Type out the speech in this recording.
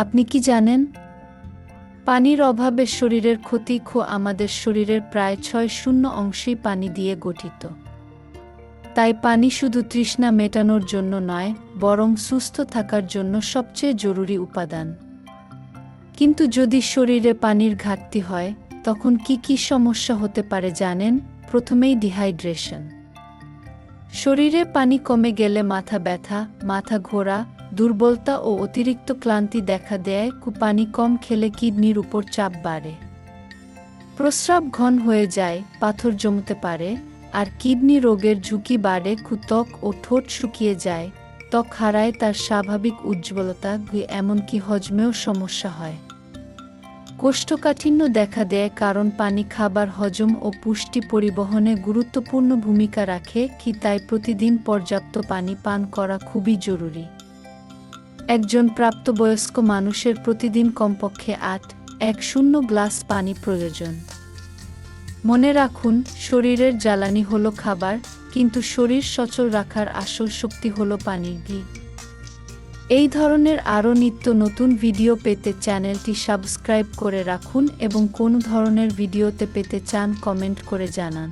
আপনি কি জানেন? পানির অভাবে শরীরের ক্ষতি খো আমাদের শরীরের প্রায় ছয় শূন্য অংশই পানি দিয়ে গঠিত। তাই পানি শুধু তৃষ্ণা মেটানোর জন্য নয়, বরং সুস্থ থাকার জন্য সবচেয়ে জরুরি উপাদান। কিন্তু যদি শরীরে পানির ঘাটতি হয়, তখন কি কি সমস্যা হতে পারে জানেন? প্রথমেই ডিহাইড্রেশন। শরীরে পানি কমে গেলে মাথা ব্যথা, মাথা ঘোরা দুর্বলতা ও অতিরিক্ত ক্লান্তি দেখা দেয় কু পানি কম খেলে কিডনির উপর চাপ বাড়ে। প্রস্রাব ঘন হয়ে যায়, পাথর জমতে পারে, আর কিডনি রোগের ঝুঁকি বাড়ে কু ত্বক ও ঠোঁট শুকিয়ে যায়। ত্বক হারায়, তার স্বাভাবিক উজ্জ্বলতা এমনকি হজমেও সমস্যা হয়। কোষ্ঠকাঠিন্য দেখা দেয়, কারণ পানি খাবার, হজম ও পুষ্টি পরিবহনে গুরুত্বপূর্ণ ভূমিকা রাখে, কি তাই প্রতিদিন পর্যাপ্ত পানি পান করা খুবই জরুরি। একজন প্রাপ্তবয়স্ক মানুষের প্রতিদিন কমপক্ষে আট, এক শূন্য গ্লাস পানি প্রয়োজন। মনে রাখুন, শরীরের জ্বালানি হলো খাবার, কিন্তু শরীর সচল রাখার আসল শক্তি হলো পানির ঘি। এই ধরনের আরও নিত্য নতুন ভিডিও পেতে চ্যানেলটি সাবস্ক্রাইব করে রাখুন এবং কোন ধরনের ভিডিওতে পেতে চান কমেন্ট করে জানান।